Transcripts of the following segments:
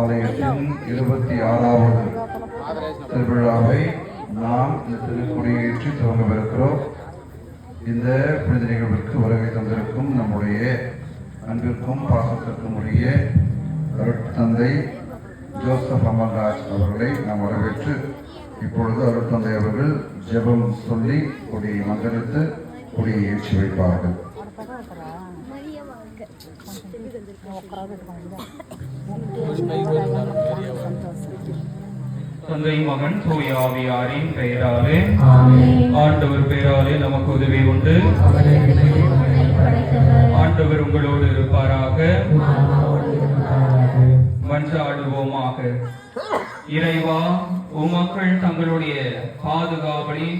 ஆலயத்தின் இருபத்தி ஆறாவது திருவிழாவை நாம் இந்த திருக்குடியேற்றி துவங்கவிருக்கிறோம். இந்த புனித நிகழ்விற்கு வருகை தந்திருக்கும் நம்முடைய அன்பிற்கும் பாசத்திற்கும் உரிய அருட்தந்தை ஜோசப் அமல்ராஜ் அவர்களை நாம் வரவேற்று இப்பொழுது அருட்தந்தை அவர்கள் ஜெபம் சொல்லி கொடியை மந்திரித்து கொடியை ஏற்றி வைப்பார்கள். தந்தை மகன் தூய ஆவியாரின் பெயராலே ஆண்டவர் பெயராலே நமக்கு உதவி உண்டு. ஆண்டவர் உங்களோடு இருப்பாராக. மன்றாடுவோமாக. இறைவா உமக்கள் தங்களுடைய பாதுகாவலில்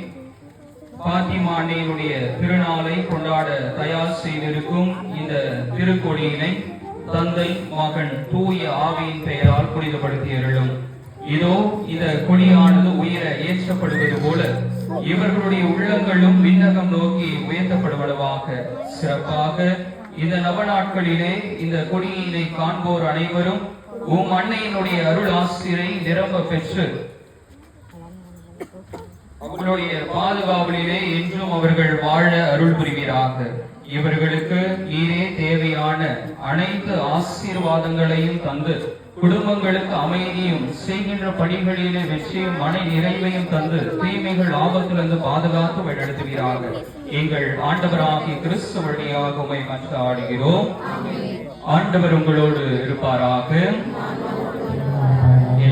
பாத்திமாண்டையினுடைய திருநாளை கொண்டாட தயார் செய்திருக்கும் இந்த திருக்கொடியினை தந்தை மகன் தூய ஆவியின் பெயரால் புனிதப்படுத்தி அருளும். இதோ இந்த கொடியானது உயர ஏற்றப்படுவது போல இவர்களுடைய உள்ளங்களும் விண்ணகம் நோக்கி உயர்த்தப்படுவதாக சிறப்பாக இந்த நவநாட்களிலே இந்த கொடியினை காண்போர் அனைவரும் உம் அன்னையினுடைய அருள் ஆசிரியை நிரம்ப பெற்று அவர்களுடைய பாதுகாவலிலே என்றும் அவர்கள் வாழ அருள் புரிவீராக இவர்களுக்கு நீரே தேவையான அனைத்து ஆசீர்வாதங்களையும் தந்து குடும்பங்களுக்கு அமைதியும் செய்கின்ற பணிகளிலே வெற்றியும் மன நிறைவையும் தந்து தீமைகள் ஆபத்திலிருந்து பாதுகாத்து வழிநடத்துகிறார்கள் எங்கள் ஆண்டவராகிய கிறிஸ்து வழியாக உமை மன்றாடுகிறோம். ஆண்டவர் உங்களோடு இருப்பாராக.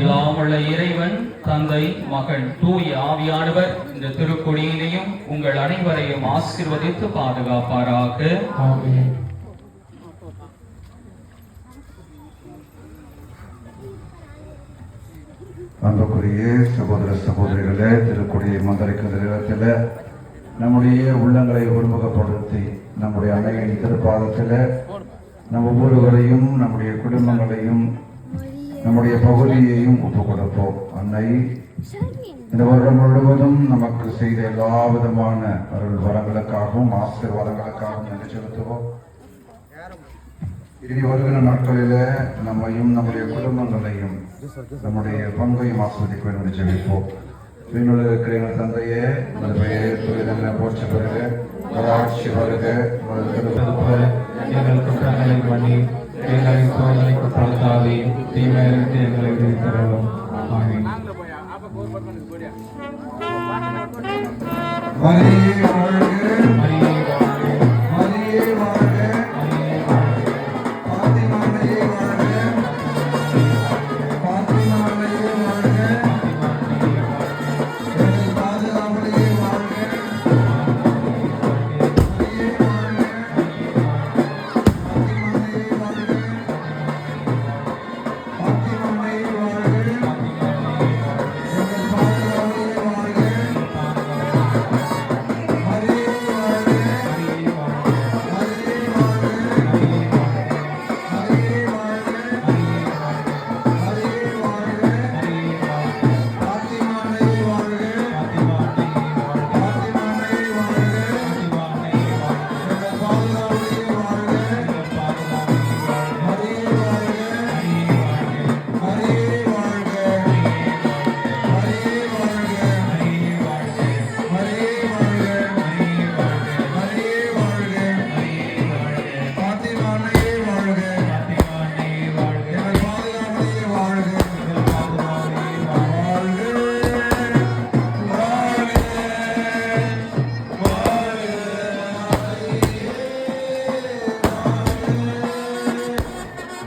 எல்லாம் உள்ள இறைவன் தந்தை மகன் தூய ஆவியானவர் இந்த திருக்கொடியினையும் உங்கள் அனைவரையும் ஆசீர்வதித்து பாதுகாப்பாராக. அன்புக்குரிய சகோதர சகோதரிகளே திருக்குடியை மந்திரிக்கிற நேரத்தில் நம்முடைய உள்ளங்களை ஒருமுகப்படுத்தி நம்முடைய அன்னையின் திருப்பாதத்தில் நம் ஒவ்வொருவரையும் நம்முடைய குடும்பங்களையும் நம்முடைய பகுதியையும் ஒப்புக் கொடுப்போம். அன்னை இந்த வருடம் முழுவதும் நமக்கு செய்த எல்லா விதமான அருள் வரங்களுக்காகவும் ஆசீர்வாதங்களுக்காகவும் நன்றி செலுத்துவோம். இனி வருகிற நாட்களில நம்மையும் நம்முடைய குடும்பங்களையும் நம்முடைய பங்கையும் ஆஸ்வதிக்க வேண்டும் என்று ஜெபிப்போம். விண்ணுல இருக்கிற எங்கள் தந்தையே உங்கள் பெயர் துரிதன போற்ற வருக உமது ஆட்சி வருக மரியே